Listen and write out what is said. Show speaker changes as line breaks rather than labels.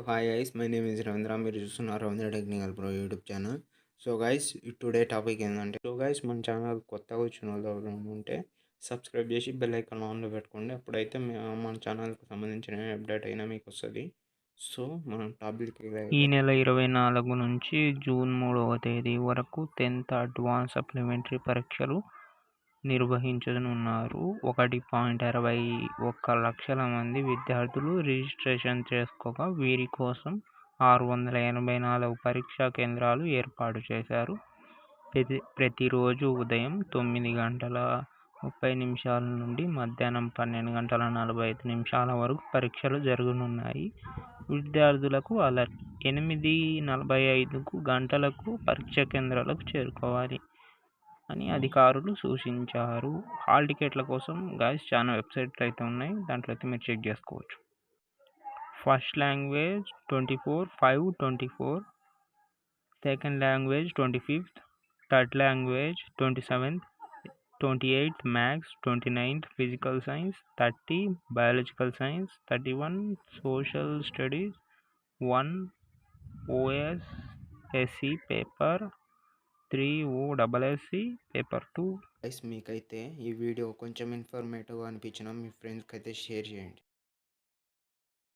So hi guys my name is Ravindra మీరు చూస్తున్నారు Ravindra technical pro YouTube channel so guys today topic ఏంటంటే so guys మన channel కొత్తగా వచ్చిన వాళ్ళు ఉంటే సబ్స్క్రైబ్ చేసి బెల్ ఐకాన్ ఆన్లో పెట్టుకోండి. అప్పుడైతే మన ఛానల్కి సంబంధించిన అప్డేట్ అయినా మీకు వస్తుంది. సో మనం టాపిక్
ఈ నెల ఇరవై నాలుగు నుంచి జూన్ మూడవ తేదీ వరకు టెన్త్ అడ్వాన్స్ సప్లిమెంటరీ పరీక్షలు నిర్వహించనున్నారు. ఒకటి పాయింట్ అరవై ఒక్క లక్షల మంది విద్యార్థులు రిజిస్ట్రేషన్ చేసుకోగా వీరి కోసం ఆరు వందల ఎనభై నాలుగు పరీక్షా కేంద్రాలు ఏర్పాటు చేశారు. ప్రతి ప్రతిరోజు ఉదయం తొమ్మిది గంటల ముప్పై నిమిషాల నుండి మధ్యాహ్నం పన్నెండు గంటల నలభై ఐదు నిమిషాల వరకు పరీక్షలు జరగనున్నాయి. విద్యార్థులకు అలర్ట్ ఎనిమిది నలభై ఐదుకు గంటలకు పరీక్ష కేంద్రాలకు చేరుకోవాలి. అని అధికారులు సూచించారు. హాల్ టికెట్ల కోసం గాయస్ చాలా వెబ్సైట్లు అయితే ఉన్నాయి. దాంట్లో అయితే మీరు చెక్ చేసుకోవచ్చు. First language twenty four five twenty four second language twenty fifth third language twenty seventh twenty eighth maths twenty ninth physical science thirty biological science thirty one social studies one OS SC paper three O double SC paper two.
Guys మీకైతే ఈ video కొంచెం informative అనిపించిన మీ ఫ్రెండ్స్కి అయితే share చేయండి.